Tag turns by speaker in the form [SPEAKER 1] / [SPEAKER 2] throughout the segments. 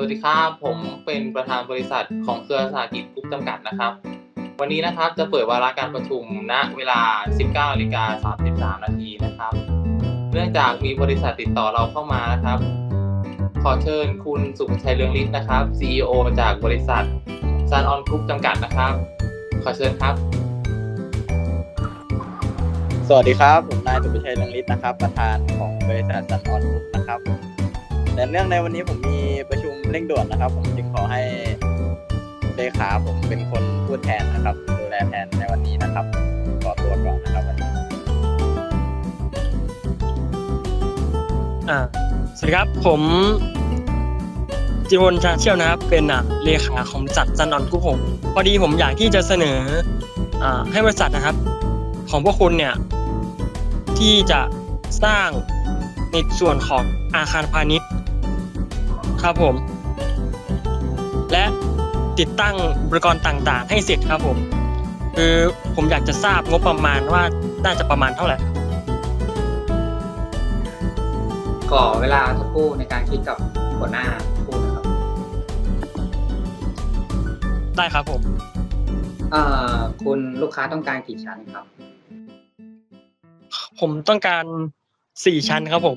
[SPEAKER 1] วัสดีครับ ผมเป็นประธานบริษัทของเครือสาหกิจกรุ๊ปจำกัดนะครับ วันนี้นะครับจะเปิดวาระการประชุมณเวลา 19นาฬิกา33 นาทีนะครับ เนื่องจากมีบริษัทติดต่อเราเข้ามานะครับ ขอเชิญคุณสุภชัยเรืองฤทธิ์นะครับ CEO จากบริษัทซันออนกรุ๊ปจำกัดนะครับ ขอเชิญครับ
[SPEAKER 2] สวัสดีครับ ผมนายสุภชัยเรืองฤทธิ์นะครับ ประธานของบริษัทซันออนกรุ๊ปนะครับ แต่เนื่องในวันนี้ผมมีประชุม เร่งด่วนนะครับ ผมจึงขอให้เลขาผมเป็นคนพูดแทนนะครับ ดูแลแทนในวันนี้นะครับ ขอตัวก่อนนะครับวันนี้
[SPEAKER 3] อ่าสวัสดีครับผมจิวนชาเชี่ยวนะครับ เป็นอะเลขาของบริษัทจันนอนกุ๊ปผมพอดีผมอยากที่จะเสนออ่าให้บริษัทนะครับ ของพวกคุณเนี่ย ที่จะสร้างในส่วนของอาคารพาณิชย์ครับผม และติดตั้งอุปกรณ์ต่างๆ ให้เสร็จครับผม คือผมอยากจะทราบงบประมาณว่าน่าจะประมาณเท่าไหร่
[SPEAKER 4] ขอเวลาสักครู่ในการคิดกับหัวหน้าพูดนะครับ
[SPEAKER 3] ได้ครับผม
[SPEAKER 4] เอ่อคุณลูกค้าต้องการกี่ชั้นครับ
[SPEAKER 3] ผมต้องการสี่ชั้นครับผม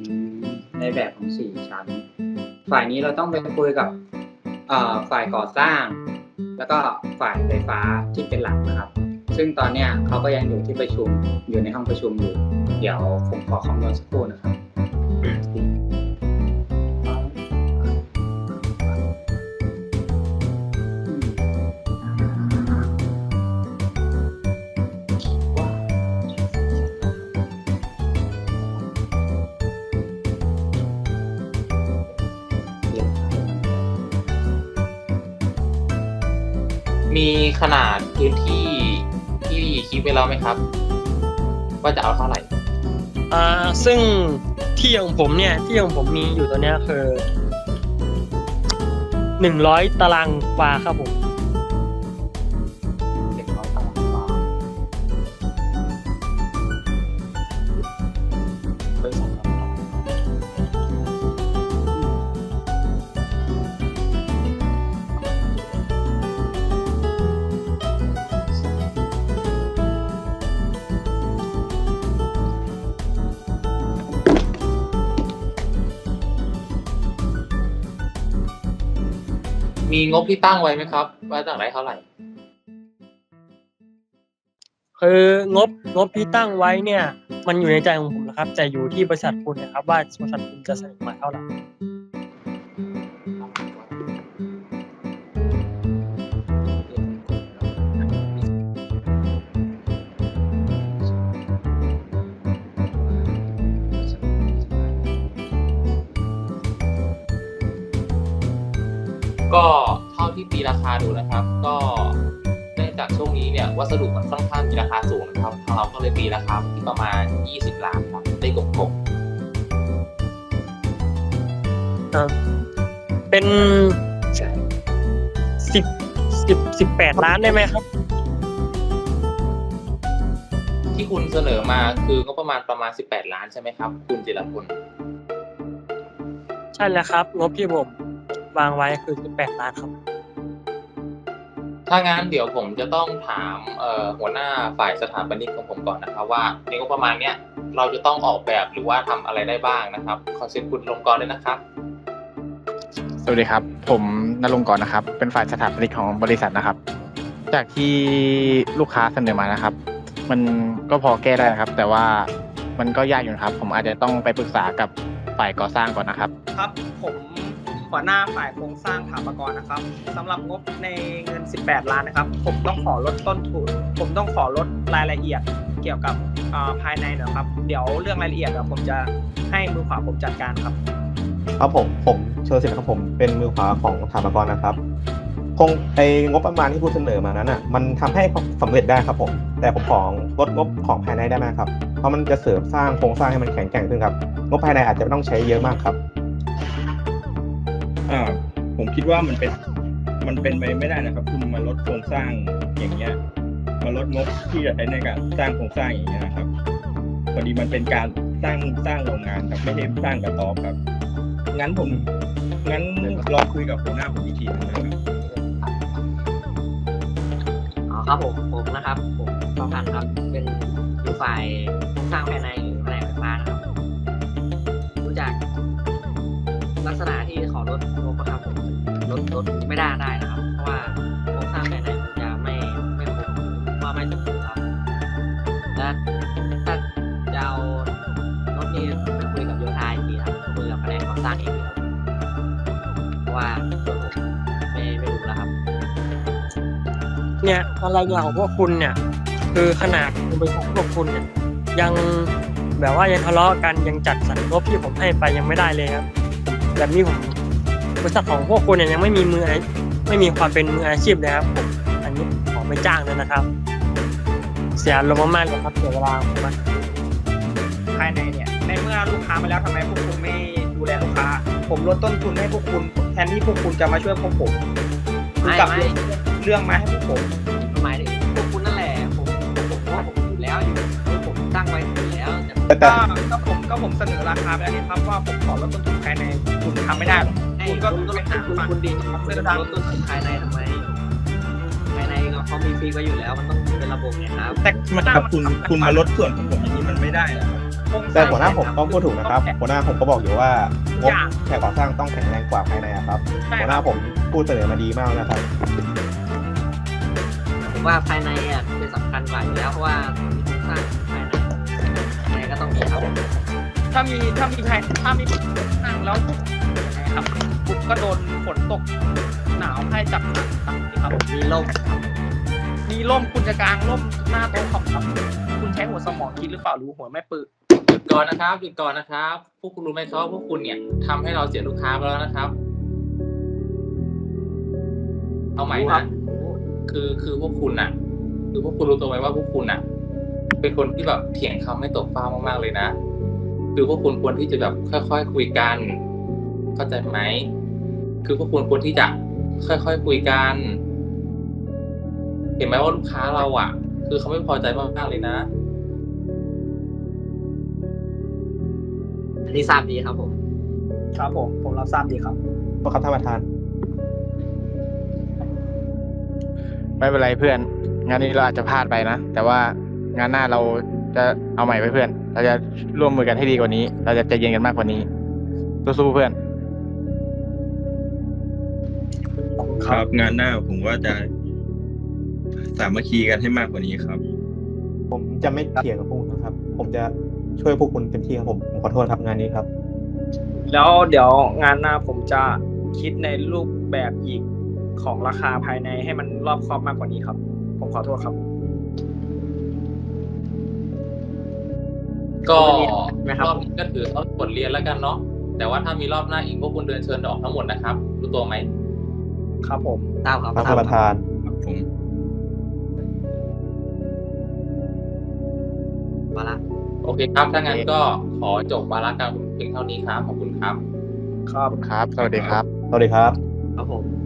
[SPEAKER 4] อืมในแบบของสี่ชั้น ฝ่ายนี้เราต้องไปคุยกับฝ่ายก่อสร้าง แล้วก็ฝ่ายไฟฟ้าที่เป็นหลักนะครับ ซึ่งตอนเนี้ยเขาก็ยังอยู่ที่ประชุมอยู่ในห้องประชุมอยู่ เดี๋ยวผมขอคำนวณสักครู่นะครับ
[SPEAKER 1] ขนาดพื้นที่ที่คิดไว้แล้วไหมครับ ว่าจะเอาเท่าไหร่
[SPEAKER 3] อ่าซึ่งที่ของผมเนี่ยที่ของผมมีอยู่ตอนเนี้ยคือหนึ่งร้อยตารางวาครับผม
[SPEAKER 1] มีงบที่ตั้งไว้ไหมครับ ว่าจะไว้เท่าไหร่
[SPEAKER 3] คืองบงบที่ตั้งไว้เนี่ย มันอยู่ในใจของผมนะครับ แต่อยู่ที่บริษัทคุณนะครับ ว่าบริษัทคุณจะเสนอมาเท่าไหร่
[SPEAKER 1] ตีราคาดูนะครับ ก็เนื่องจากช่วงนี้เนี่ยวัสดุมันค่อนข้างมีราคาสูงนะครับทางเราก็เลยตีราคาที่ประมาณ 20 ล้านครับได้กบ
[SPEAKER 3] อ่าเป็นสิบสิบสิบแปดล้านได้ไหมครับ
[SPEAKER 1] ๆที่คุณเสนอมาคืองบประมาณประมาณ18ล้านใช่ไหมครับ คุณจิรพล
[SPEAKER 3] ใช่แล้วครับงบที่ผมวางไว้คือสิบแปดล้านครับ
[SPEAKER 1] ถ้างั้นเดี๋ยวผมจะต้องถามเอ่อหัวหน้าฝ่ายสถาปนิกของผมก่อนนะครับว่าในงบประมาณเนี้ยเราจะต้องออกแบบหรือว่าทำอะไรได้บ้างนะครับขอเชิญคุณลงกรเลยนะครับ
[SPEAKER 5] สวัสดีครับ ผมนรงค์กรนะครับ เป็นฝ่ายสถาปนิกของบริษัทนะครับ จากที่ลูกค้าเสนอมานะครับ มันก็พอแก้ได้นะครับ แต่ว่ามันก็ยากอยู่นะครับ ผมอาจจะต้องไปปรึกษากับฝ่ายก่อสร้างก่อนนะครับ
[SPEAKER 6] ครับผม หัวหน้าฝ่ายโครงสร้างถาปกรนะครับสำหรับงบในเงิน 18 ล้านนะครับ ผมต้องขอลดต้นทุน ผมต้องขอลดรายละเอียดเกี่ยวกับาภายในหนะครับ เดี๋ยวเรื่องรายละเอียดเดี๋ยวผมจะให้มือขวาผมจัดการครับ
[SPEAKER 7] ครับผมผมเชอร์สินะครับผมเป็นมือขวาของสถาปกรนะครับคงไองบประมาณที่คุณเสนอมานั้นอะมันทำให้สำเร็จได้ครับผม แต่ผมของลดงบของภายในได้ไหมครับ เพราะมันจะเสริมสร้างโครงสร้างให้มันแข็งแกร่งขึ้นครับ งบภายในอาจจะไม่ต้องใช้เยอะมากครับ
[SPEAKER 8] อ่าผมคิดว่ามันเป็นมันเป็นไปไม่ได้นะครับคุณมาลดโครงสร้างอย่างเงี้ยมาลดงบที่จะใช้ในการสร้างโครงสร้างอย่างเงี้ยนะครับพอดีมันเป็นการสร้างสร้างโรงงานครับไม่ใช่สร้างกระต๊อบครับ งั้นผมงั้นลองคุยกับหัวหน้าผมอีกทีหนึงนะครับ
[SPEAKER 9] อ๋อครับผมผมนะครับ ผมกองพันครับเป็นอยู่ฝ่ายสร้างภายในหรือแผนกไฟฟ้านะครับ ที่ขอลดงบประครับลดลดไม่ได้ได้นะครับ เพราะว่าโครงสร้างภายในมันจะไม่ไม่ครบว่าไม่สมบูรณ์ครับและถ้าจะเอารถนี่ไปคุยกับโยธาอีกทีครับคุยกับแผนกก่อสร้างอีกทีครับเพราะว่าตัวผมไม่ไม่รู้แล้วครับ
[SPEAKER 3] เนี่ยอะไรอย่างของพวกคุณเนี่ย คือขนาดบริษัทพวกคุณเนี่ยยังแบบว่ายังทะเลาะกันยังจัดสรรงบที่ผมให้ไปยังไม่ได้เลยครับ แบบนี้ผมบริษัทของพวกคุณเนี่ยยังไม่มีมืออาไม่มีความเป็นมืออาชีพเลยครับผมอันนี้ขอไม่จ้างเลยนะครับ เสียลมณ์มากๆเลยครับเสียเวลาผมมาก
[SPEAKER 6] ภายในเนี่ยในเมื่อลูกค้ามาแล้วทำไมพวกคุณไม่ดูแลลูกค้า ผมลดต้นทุนให้พวกคุณ แทนที่พวกคุณจะมาช่วยพวกผมคุณ
[SPEAKER 9] ไม่
[SPEAKER 6] กลับ
[SPEAKER 9] ไม่
[SPEAKER 6] เรื่องมาให้พวกผม
[SPEAKER 9] หมายถึงพวกคุณนั่นแหละผมผมว่าผมอยู่แล้วอยู่
[SPEAKER 6] ก็ก็ผมก็ผมเสนอราคาไปแล้วนี่ครับว่าผมขอลดต้นทุนภายในคุณทำไม่ได้หรอก
[SPEAKER 9] ให้
[SPEAKER 6] คุณ
[SPEAKER 9] ก็
[SPEAKER 6] ก็
[SPEAKER 9] คุณก็
[SPEAKER 6] ไป
[SPEAKER 9] ไป
[SPEAKER 6] หา
[SPEAKER 9] หาคุณ
[SPEAKER 6] ฝั่ง
[SPEAKER 9] คุณดีครับไม่ต้องลดต้นทุนภายในทำไมภายในก็เขามีฟรีไว้อยู่แล้วมันต้องเป็นระบบไงครับ
[SPEAKER 6] แต่
[SPEAKER 8] ไม่ครับคุณคุณมาลดส่วนของผมอย่างนี้มันไม่ได้นะครับ
[SPEAKER 6] โครงส
[SPEAKER 7] แต่
[SPEAKER 6] ร้าง
[SPEAKER 7] หัวหน้าผมต้องพูดถูกนะครับ หัวหน้าผมก็บอกอยู่ว่างบแผนก่อสร้างต้องแข็งแรงกว่าภายในอะครับ
[SPEAKER 6] ใช่
[SPEAKER 7] หัวห
[SPEAKER 6] ค
[SPEAKER 7] น้า
[SPEAKER 6] รับ
[SPEAKER 7] ผมพูดเสนอมาดีมากนะครับ
[SPEAKER 9] ผมว่าภายในอะเป็นสำคัญกว่าอยู่แล้วเพราะว่าสร้างภายในภายใน ก็ต้องมีครับ
[SPEAKER 6] ถ้ามีถ้ามีภายถ้ามีนั่งแล้วนะครับคุณก็โดนฝนตกหนาวให้จับหนักครับ
[SPEAKER 9] มีล่มครับ
[SPEAKER 6] มีร่มคุณจะกางร่มหน้าโต๊ะคอมครับคุณใช้หัวสมองคิดหรือเปล่าหรือหัวแม่ปืน
[SPEAKER 1] หยุดก่อนนะครับหยุดก่อนนะครับ พวกคุณรู้ไหมครับว่าพวกคุณเนี่ยทำให้เราเสียลูกค้าไปแล้วนะครับ เอาใหม่
[SPEAKER 9] รู้ครั
[SPEAKER 1] นะ
[SPEAKER 9] บ
[SPEAKER 1] คือคือพวกคุณน่ะ คือพวกคุณรู้ตัวไหมว่าพวกคุณน่ะ เป็นคนที่แบบเถียงคำไม่ตกฟ้ามากๆเลยนะ คือพวกคุณควรที่จะแบบค่อยๆคุยกัน เข้าใจไหม คือพวกคุณควรที่จะค่อยๆคุยกัน เห็นไหมว่าลูกค้าเราอะ คือเขาไม่พอใจมากๆเลยนะ
[SPEAKER 9] อันนี้ทราบดีครับผม
[SPEAKER 6] ครับผม ผมรับทราบดีครับ
[SPEAKER 7] ก็ครับท่านประธาน
[SPEAKER 5] ไม่เป็นไรเพื่อน งานนี้เราอาจจะพลาดไปนะ แต่ว่า งานหน้าเราจะเอาใหม่ไปเพื่อน เราจะร่วมมือกันให้ดีกว่านี้ เราจะใจเย็นกันมากกว่านี้ สู้ๆเพื่อน
[SPEAKER 8] ครับงานหน้าผมว่าจะสามัคคีกันให้มากกว่านี้ครับ
[SPEAKER 7] ผมจะไม่เถียงกับพวกคุณนะครับ ผมจะช่วยพวกคุณเต็มที่ครับผมผมขอโทษครับงานนี้ครับ
[SPEAKER 6] แล้วเดี๋ยวงานหน้าผมจะคิดในรูปแบบอีกของราคาภายในให้มันรอบคอบมากกว่านี้ครับ ผมขอโทษครับ
[SPEAKER 1] ก็
[SPEAKER 9] ไม่ครับ
[SPEAKER 1] รอบนี้ก็ถือเอาบทเรียนแล้วกันเนาะแต่ว่าถ้ามีรอบหน้าอีกพวกคุณเดินเชิญออกทั้งหมดนะครับ รู้ตัวไหม
[SPEAKER 6] ครับผม
[SPEAKER 9] ทราบครับ
[SPEAKER 7] ครับ
[SPEAKER 9] ทรา
[SPEAKER 7] ท่า
[SPEAKER 9] บ
[SPEAKER 7] นประธาน
[SPEAKER 8] ครับผม
[SPEAKER 9] มาละ
[SPEAKER 1] โอเคครับ ถ้างั้นก็ขอจบวาระการประชุมเพียงเท่านี้ครับ ขอบคุณครับ
[SPEAKER 6] ครับ
[SPEAKER 5] ครับ สวัสดีครับ
[SPEAKER 7] สวัสดีครับ
[SPEAKER 9] ครับผม